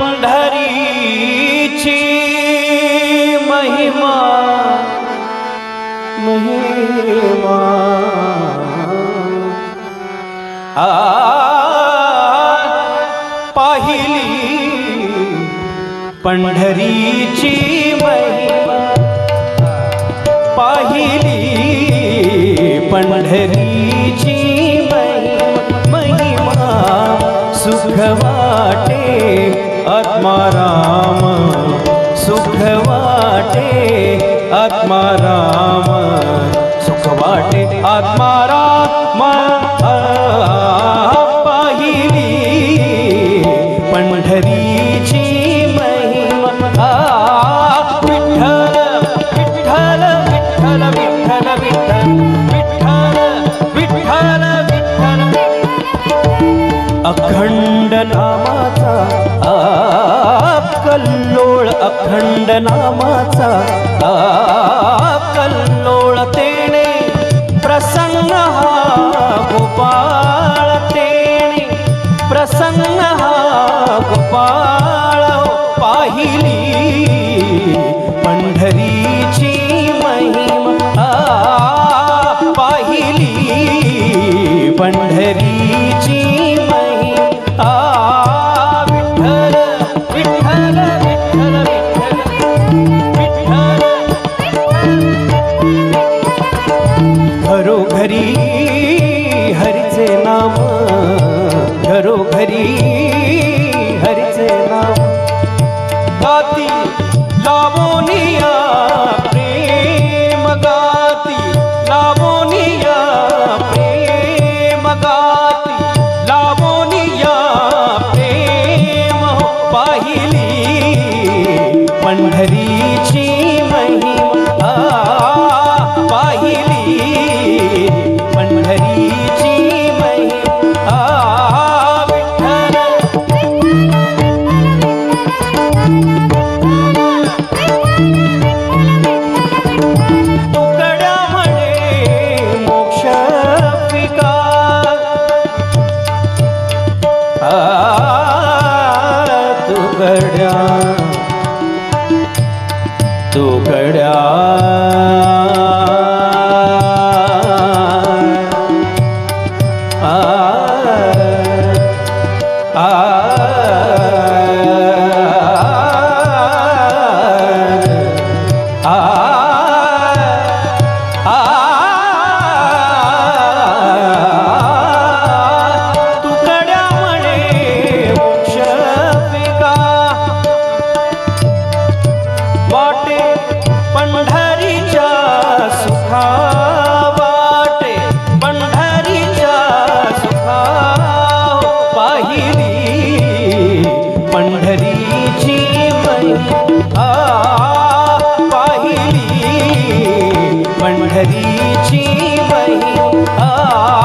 पंढरीची महिमा महिमा. आ पाहिली पंढरीची महिमा पाहिली पंढरीची महिमा सुखवा आत्माराम सुख वाटे आत्माराम सुख वाटे आत्माराम पाहिली पंढरीची महिमा. विठ्ठल विठ्ठल विठ्ठल विठ्ठल विठ्ठल. अखंड नामाचा आ, कल्लोळ अखंड नामाचा आ, कल्लोळ तेणे प्रसन्न हा गोपाळ तेणे प्रसन्न हा गोपाळ पाहिली पंढरीची. लावोनिया प्रेम गाती। लावोनिया प्रेम गाती। लावोनिया प्रेम તું ઘડ્યા घरीची बाई आ